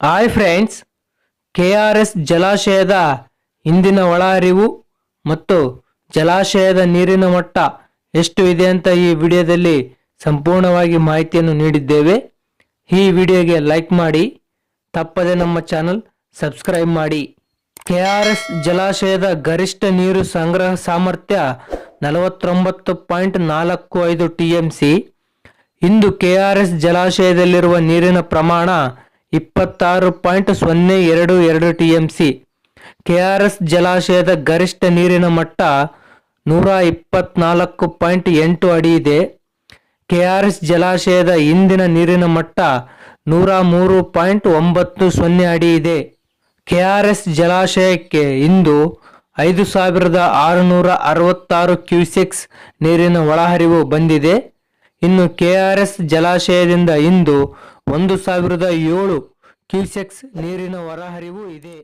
Hi friends K R S ಜಲಾಶಯದ ಹಿಂದಿನ ಒಳಹರಿವು ಮತ್ತು ಜಲಾಶಯದ ನೀರಿನ ಮಟ್ಟ ಎಷ್ಟು ಇದೆ ಅಂತ ಈ ವಿಡಿಯೋದಲ್ಲಿ ಸಂಪೂರ್ಣವಾಗಿ ಮಾಹಿತಿಯನ್ನು ನೀಡಿದ್ದೇವೆ. ಈ ವಿಡಿಯೋಗೆ ಲೈಕ್ ಮಾಡಿ, ತಪ್ಪದೆ ನಮ್ಮ ಚಾನಲ್ ಸಬ್ಸ್ಕ್ರೈಬ್ ಮಾಡಿ. ಕೆ ಆರ್ ಎಸ್ ಜಲಾಶಯದ ಗರಿಷ್ಠ ನೀರು ಸಂಗ್ರಹ ಸಾಮರ್ಥ್ಯ ನಲವತ್ತೊಂಬತ್ತು ಪಾಯಿಂಟ್ ನಾಲ್ಕು ಐದು ಟಿ ಎಂ ಸಿ. ಇಂದು ಕೆ ಆರ್ ಎಸ್ ಜಲಾಶಯದಲ್ಲಿರುವ ನೀರಿನ ಪ್ರಮಾಣ ಇಪ್ಪತ್ತಾರು ಪಾಯಿಂಟ್ ಸೊನ್ನೆ ಎರಡು ಎರಡು T M C. K R S ಜಲಾಶಯದ ಗರಿಷ್ಠ ನೀರಿನ ಮಟ್ಟ ನೂರ ಇಪ್ಪತ್ನಾಲ್ಕು ಪಾಯಿಂಟ್ ಎಂಟು ಅಡಿ ಇದೆ. ಕೆ ಆರ್ ಎಸ್ ಜಲಾಶಯದ ಇಂದಿನ ನೀರಿನ ಮಟ್ಟ ನೂರ ಮೂರು ಪಾಯಿಂಟ್ ಒಂಬತ್ತು ಸೊನ್ನೆ ಅಡಿ ಇದೆ. ಕೆ ಆರ್ ಎಸ್ ಜಲಾಶಯಕ್ಕೆ ಇಂದು ಐದು ಸಾವಿರದ ಆರುನೂರ ಅರವತ್ತಾರು ಕ್ಯೂಸೆಕ್ಸ್ ನೀರಿನ ಒಳಹರಿವು ಬಂದಿದೆ. ಇನ್ನು ಕೆ ಆರ್ ಎಸ್ ಜಲಾಶಯದಿಂದ ಇಂದು ಒಂದು ಸಾವಿರದ ಏಳು ಕ್ಯೂಸೆಕ್ಸ್ ನೀರಿನ ಹೊರಹರಿವು ಇದೆ.